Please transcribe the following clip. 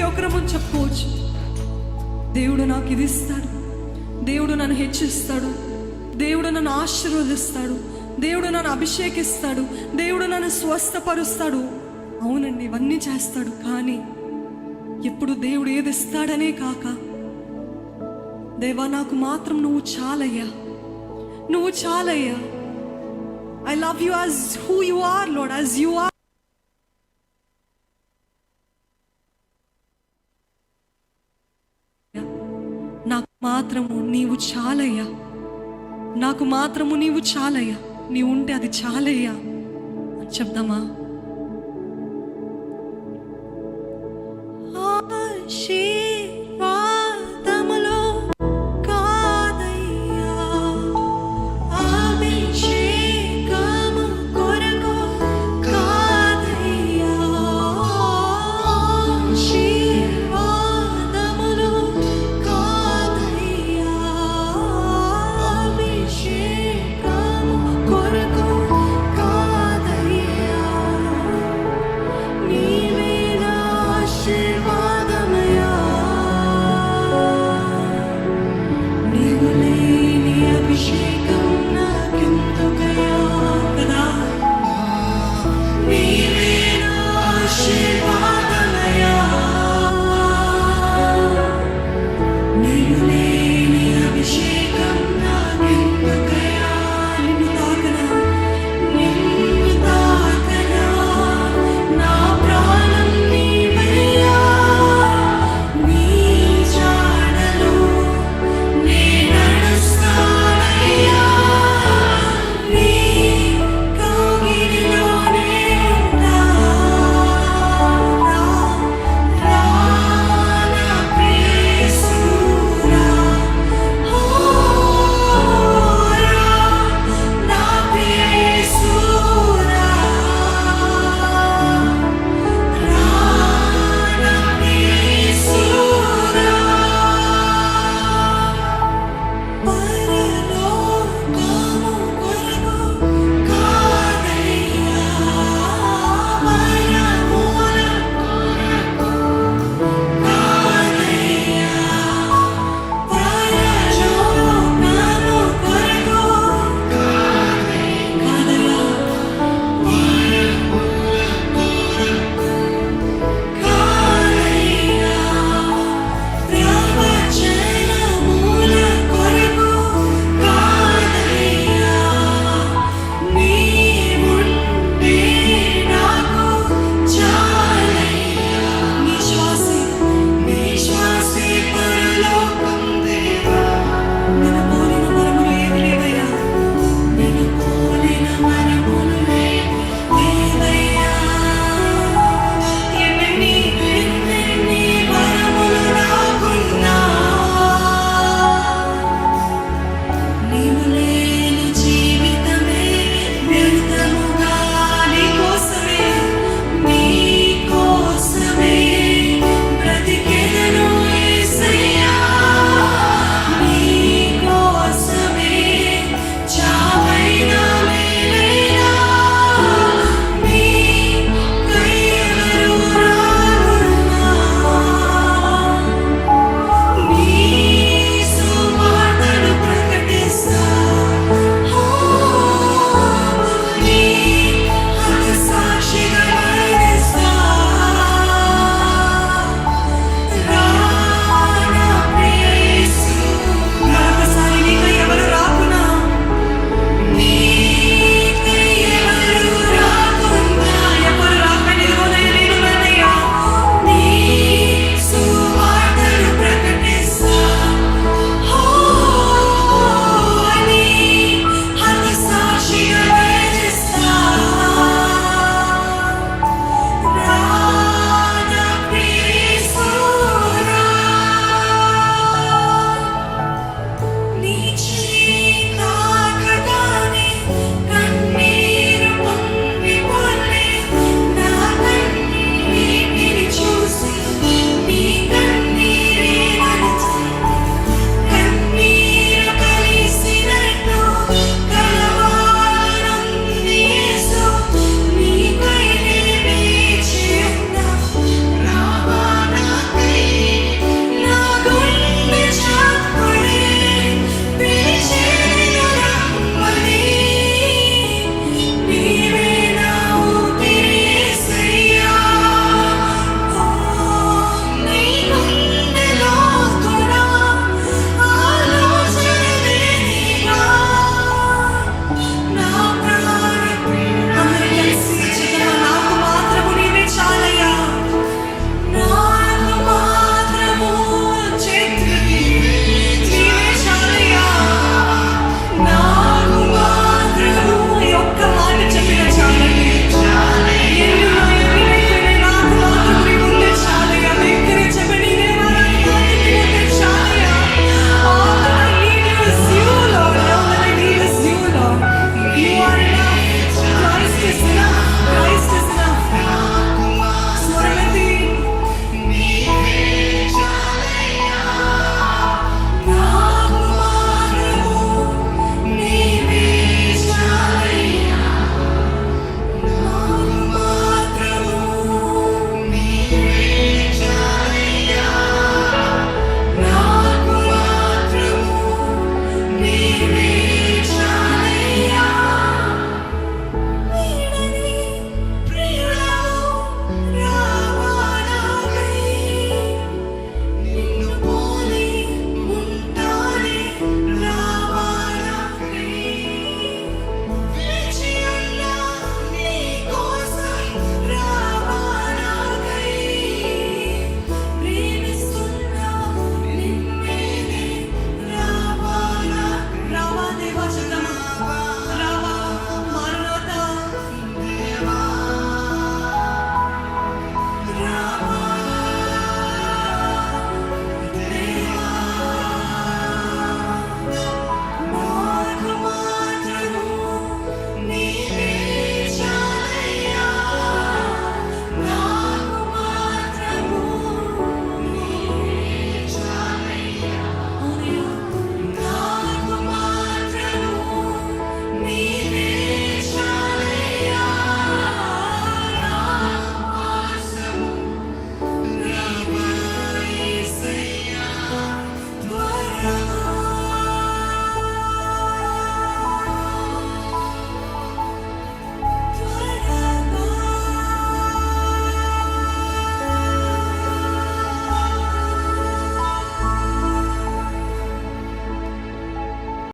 ప్రతి ఒక్కరము చెప్పుకోవచ్చు. దేవుడు నాకు ఇది ఇస్తాడు. దేవుడు నన్ను హెచ్చిస్తాడు. దేవుడు నన్ను ఆశీర్వదిస్తాడు. దేవుడు నన్ను అభిషేకిస్తాడు. దేవుడు నన్ను స్వస్థపరుస్తాడు. అవునండి ఇవన్నీ చేస్తాడు. కానీ ఎప్పుడు దేవుడు ఏది ఇస్తాడనే కాక దేవా నాకు మాత్రం నువ్వు చాలయ్యా. నువ్వు చాలయ్యా. I love you as who you are lord as you are మాత్రము నీవు చాలయ్యా. నాకు మాత్రము నీవు చాలయ్యా. నీవు ఉంటే అది చాలయ్యా. అని చెప్దామా?